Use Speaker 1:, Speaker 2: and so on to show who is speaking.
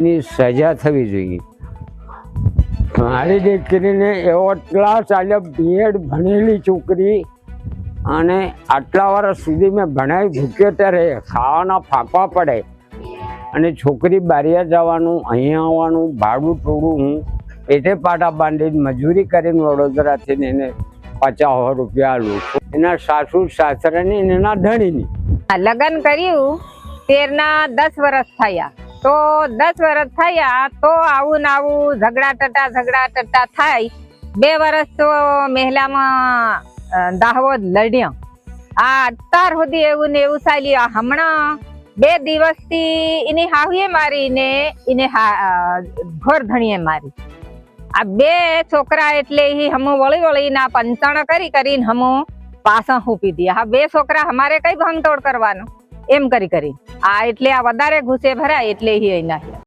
Speaker 1: ની સજા થવી જોઈએ. મારી દીકરીને એવો એટલા ચાલે બીએડ ભણેલી છોકરી અને આટલા વર્ષ સુધી મેં ભણાવી ભૂખ્યો ત્યારે ખાવાના ફાંકવા પડે. અને છોકરી બારિયા જવાનું અહીંયા આવવાનું, ભાડું ટોળું હું પેટે પાટા બાંધીને મજૂરી કરીને વડોદરાથી એને પચાસ રૂપિયા આલું એના સાસુ, સાસરાની એના ધણીની.
Speaker 2: લગ્ન કર્યું, તેરના દસ વર્ષ થયા. તો દસ વર્ષ થયા તો આવું ને આવું ઝઘડા ટટા ઝઘડા ટટા થાય. બે વર્ષ તો મહેલામાં દાહોદ લડ્યા. આ અત્યાર સુધી એવું ને એવું ચાલ્યું. હમણાં બે દિવસથી એની હાવીએ મારી ને એને ઘોર ધણીએ મારી. આ બે છોકરા એટલે એ હમો વળી વળી ના પંચાણ કરી કરીને હમું પાસા હુપી દે હા, બે છોકરા અમારે કઈ ભંગતોડ કરવાનું? એમ કરી કરી. આ એટલે આ વધારે ઘૂસે ભરાય એટલે અહીં નાખ્યા